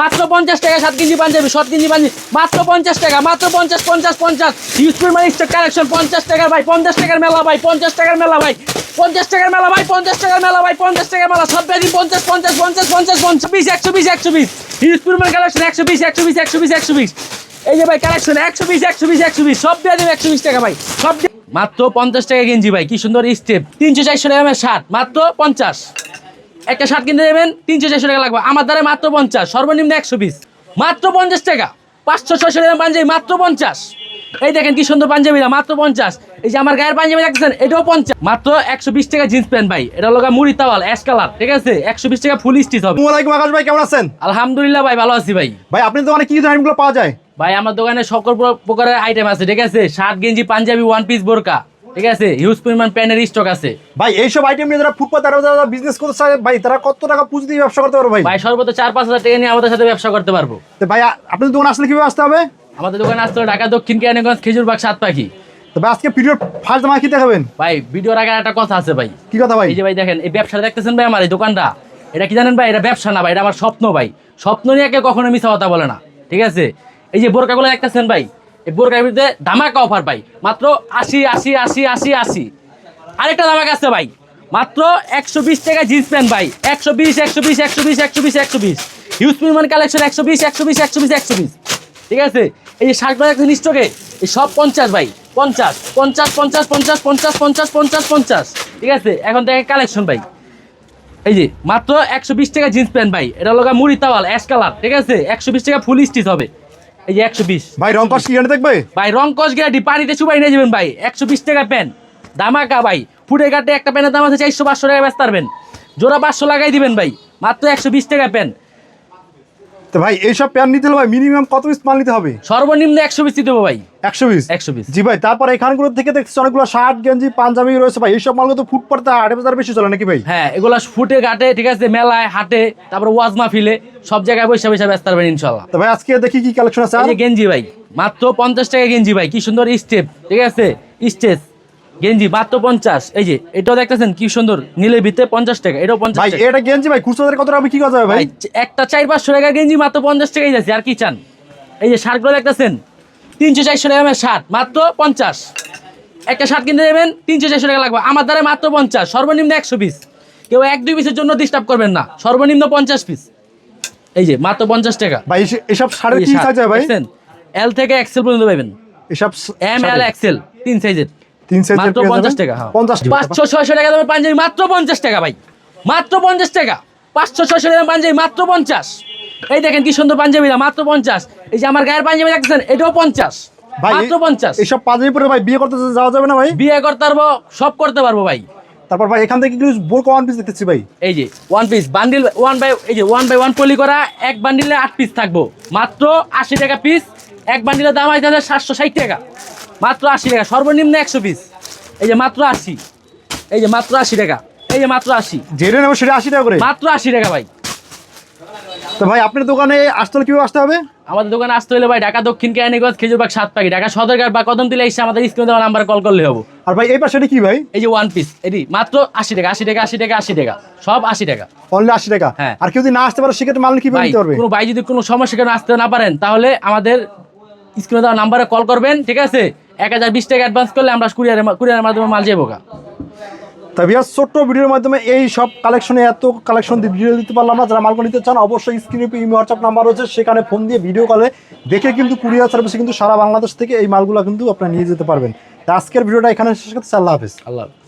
মাত্র পঞ্চাশ টাকা, সাত কেজি পাঞ্জাবি সাত কেজি পাঞ্জাবি। মাত্র পঞ্চাশ টাকা, মাত্র পঞ্চাশ পঞ্চাশ পঞ্চাশ। ইউজফুল মানি স্টক কালেকশন পঞ্চাশ টাকার ভাই, পঞ্চাশ টাকার মেলা ভাই, পঞ্চাশ টাকার মেলা ভাই, পঞ্চাশ টাকার মেলা ভাই, পঞ্চাশ টাকার মেলা ভাই, পঞ্চাশ টাকার মেলা, সব ব্যাধি পঞ্চাশ পঞ্চাশ পঞ্চাশ পঞ্চাশ পঞ্চাশ, বিশ, একশো বিশ একশো, বিশ। ইউজফুল মানি কালেকশন একশো, বিশ একশো বিশ একশো বিশ একশো, বিশ। এই যে ভাই কালেকশন একশো, বিশ একশো বিশ একশো, বিশ। সব দিয়ে একশো, বিশ টাকা ভাই। সব মাত্র পঞ্চাশ টাকা গেঞ্জি ভাই, কি সুন্দর স্টেপ। তিনশো, চারশো টাকা শার্ট মাত্র পঞ্চাশ। একটা শার্ট কিনতে দেবেন তিনশো চারশো টাকা লাগবে। আমার দ্বারা মাত্র পঞ্চাশ সর্বনিম্ন একশো পিস মাত্র পঞ্চাশ টাকা। পাঁচশো ছয়শো টাকা পাঞ্জাবি মাত্র পঞ্চাশ। এই দেখেন কি সুন্দর পাঞ্জাবিরা মাত্র পঞ্চাশ। এই যে আমার গায়ের পাঞ্জাবি দেখছেন এটাও পঞ্চাশ। মাত্র একশো বিশ টাকা জিন্স প্যান্ট ভাই। এটা হলো মুড়ি তাওয়াল অ্যাশ কালার ঠিক আছে? একশো বিশ টাকা ফুল স্টিচ হবে। আকাশ ভাই কেমন আছেন? আলহামদুলিল্লাহ ভাই ভালো আছি ভাই। ভাই আপনার দোকানে কি আইটেমগুলো পাওয়া যায়? ভাই আমার দোকানে সকল প্রকারের আইটেম আছে ঠিক আছে? শার্ট গেঞ্জি পাঞ্জাবি ওয়ান পিস বোরকা। ঠিক আছে হিউজ পরিমাণ প্যান্টের স্টক আছে। ভাই এইসব আইটেম নিয়ে যারা ফুটপাত আর যারা বিজনেস করতে চায় ভাই তারা কত টাকা পুঁজি দিয়ে ব্যবসা করতে পারবে ভাই? ভাই সর্বোচ্চ চার পাঁচ হাজার টাকা নিয়ে আমাদের সাথে ব্যবসা করতে পারব। তো ভাই আপনাদের দোকান আসলে কীভাবে আসতে হবে? আমাদের দোকানে আসতে হবে ঢাকা দক্ষিণ কেরানীগঞ্জ খেজুরবাগ সাত পাখি। তো ভাই আজকে পিরিয়ড ফার্স্ট জামা কি দেখাবেন? ভাই ভিডিওর আগে একটা কথা আছে ভাই। কি কথা ভাই? এই যে ভাই দেখেন এই ব্যবসা দেখতেছেন ভাই আমার এই দোকানটা? এটা কি জানেন ভাই? এটা ব্যবসা না ভাই এটা আমার স্বপ্ন ভাই। স্বপ্ন নিয়ে কখনো মিথ্যা কথা বলে না। ঠিক আছে? এই যে বোরকাগুলো দেখতেছেন ভাই এই বোরকার ভিতরে ধামাকা অফার ভাই। মাত্র আশি আশি আশি আশি আশি। আরেকটা ধামাকা আছে ভাই। মাত্র একশো বিশ টাকা জিন্স প্যান্ট ভাই। একশো বিশ একশো বিশ একশো বিশ একশো বিশ একশো বিশ। হিউজ পরিমাণ কালেকশন একশো বিশ একশো বিশ একশো বিশ একশো বিশ। ঠিক আছে? এই যে শার্টগুলো দেখছেন স্টকে এই সব পঞ্চাশ ভাই। পঞ্চাশ পঞ্চাশ পঞ্চাশ পঞ্চাশ পঞ্চাশ পঞ্চাশ পঞ্চাশ পঞ্চাশ। ঠিক আছে? এখন দেখে কালেকশন ভাই। এই যে, মাত্র একশো বিশ টাকা জিন্স প্যান্ট ভাই। এটা হলো গা মুড়ি, তাওয়াল অ্যাশ কালার ঠিক আছে? একশো বিশ টাকা ফুল স্টিচ হবে। এই যে একশো বিশ। ভাই রংকস কি ভাই রংকস গ্যারান্টি পানিতে চুবাই নিয়ে যাবেন ভাই। একশো বিশ টাকা প্যান্ট দামাকা ভাই। ফুটে কাটে একটা প্যান্টের দাম আছে চারশো পাঁচশো টাকা ব্যস্ত পারবেন। জোড়া পাঁচশো লাগাই দিবেন ভাই। মাত্র একশো বিশ টাকা প্যান্ট তো ভাই এইসব প্যান্ট নিতে হলে ভাই মিনিমাম কত পিস মাল নিতে হবে? সর্বনিম্ন একশো বিশ দেবো ভাই। একশো পিস একশো পিস জি ভাই তারপর এখানগুলো থেকে দেখছি অনেকগুলো শার্ট গেঞ্জি পাঞ্জাবি রয়েছে ভাই। এইসব মালগুলো তো আট হাজার বেশি চলে নাকি ভাই? হ্যাঁ এগুলা ফুটে ঘাটে ঠিক আছে মেলায় হাটে তারপর ওয়াজ মাহফিলে সব জায়গায় বসে বসে ব্যস্ত পারবেন ইনশাল্লাহ তো ভাই আজকে দেখি কি কালেকশন আছে গেঞ্জি ভাই মাত্র পঞ্চাশ টাকা গেঞ্জি ভাই কি সুন্দর স্টেপ ঠিক আছে স্টেজ গেঞ্জি মাত্র পঞ্চাশ। এই যে এটাও দেখতেছেন কি সুন্দর নীলের ভিতরে পঞ্চাশ টাকা এটাও পঞ্চাশ ভাই এটা গেঞ্জি ভাই খুচরো কত টাকা কি কথা ভাই? একটা চার পাঁচশো টাকা গেঞ্জি মাত্র পঞ্চাশ টাকাই যাচ্ছে আর কি চান? এই যে শার্টগুলো দেখতেছেন তিনশো চারশো টাকা দামের শার্ট মাত্র পঞ্চাশ। একটা শার্ট কিনতে দেবেন তিনশো চারশো টাকা লাগবে। আমার দ্বারা মাত্র পঞ্চাশ সর্বনিম্ন একশো পিস কেউ এক দুই পিসের জন্য ডিস্টার্ব করবেন না সর্বনিম্ন পঞ্চাশ পিস এই যে মাত্র পঞ্চাশ টাকা। ভাই এসব- শাড়ির কি সাইজ ভাই? এল থেকে এক্সেল পর্যন্ত পাবেন। এসব এম এল এক্সেল তিন সাইজের তিন মাত্র। টাকা হ্যাঁ। পঞ্চাশ টাকা। পাঁচশো ছয়শো টাকা দামের পাঞ্জাবি মাত্র পঞ্চাশ টাকা ভাই। মাত্র পঞ্চাশ টাকা। পাঁচশো ছয়শো টাকা পাঞ্জাবি মাত্র পঞ্চাশ। এই দেখেন কি সুন্দর পাঞ্জাবিরা মাত্র পঞ্চাশ। এই যে আমার গায়ের পাঞ্জাবি দেখছেন এটাও পঞ্চাশ। ভাই মাত্র পঞ্চাশ। এসব পাঞ্জাবি পরে ভাই বিয়ে করতে যাওয়া যাবে না ভাই? বিয়ে করতে পারব সব করতে পারব ভাই। তারপর ভাই এখান থেকে কিছু বোরকা ওয়ান পিস দেখতেছি ভাই। এই যে one piece bundle one by এই যে ওয়ান বাই ওয়ান পলি করা এক বান্ডিলে আট পিস থাকব। মাত্র আশি টাকা পিস এক বান্ডিলের দাম আছে সাতশো ষাট টাকা। মাত্র আশি টাকা সর্বনিম্ন একশো পিস এই যে মাত্র আশি। এই যে মাত্র আশি টাকা এই যে মাত্র আশি। যেটা নেব সেটা আশি টাকা করে? মাত্র আশি টাকা ভাই। তো ভাই আপনার দোকানে আসতে হলে কীভাবে আসতে হবে? আমাদের দোকানে আসতে হলে ভাই ঢাকা দক্ষিণ কেরানীগঞ্জ খেজুরবাগ সাত পাখি ঢাকা সদরঘাট বা কদম দিলে এসে আমাদের স্ক্রিনে দেওয়া নাম্বার কল করলে হব। আর ভাই এই পাশে কি ভাই? এই যে ওয়ান পিস এটি মাত্র আশি টাকা আশি টাকা আশি টাকা আশি টাকা সব আশি টাকা। অনলি আশি টাকা? হ্যাঁ। আর কেউ যদি না আসতে পারে সেক্ষেত্রে মাল কি ভাই নিতে পারবে? কোনো ভাই যদি কোনো সমস্যা কেন আসতে না পারেন তাহলে আমাদের স্ক্রিনে দেওয়া নাম্বারে কল করবেন ঠিক আছে? এক হাজার বিশ টাকা অ্যাডভান্স করলে আমরা কুরিয়ারের কুরিয়ারের মাধ্যমে মাল যাব গা। তা ভিয়ার ছোট্ট ভিডিওর মাধ্যমে এই সব কালেকশনে এত কালেকশন ভিডিও দিতে পারলাম না। যারা মালগুলো নিতে চান অবশ্যই স্ক্রিনে ইমি হোয়াটসঅ্যাপ নাম্বার রয়েছে সেখানে ফোন দিয়ে ভিডিও কলে দেখে কিন্তু কুরিয়ার সার্ভিসে কিন্তু সারা বাংলাদেশ থেকে এই মালগুলো কিন্তু আপনারা নিয়ে যেতে পারবেন। তা আজকের ভিডিওটা এখানে শেষ করতে চাই, আল্লাহ হাফেজ। আল্লাহ হাফেজ।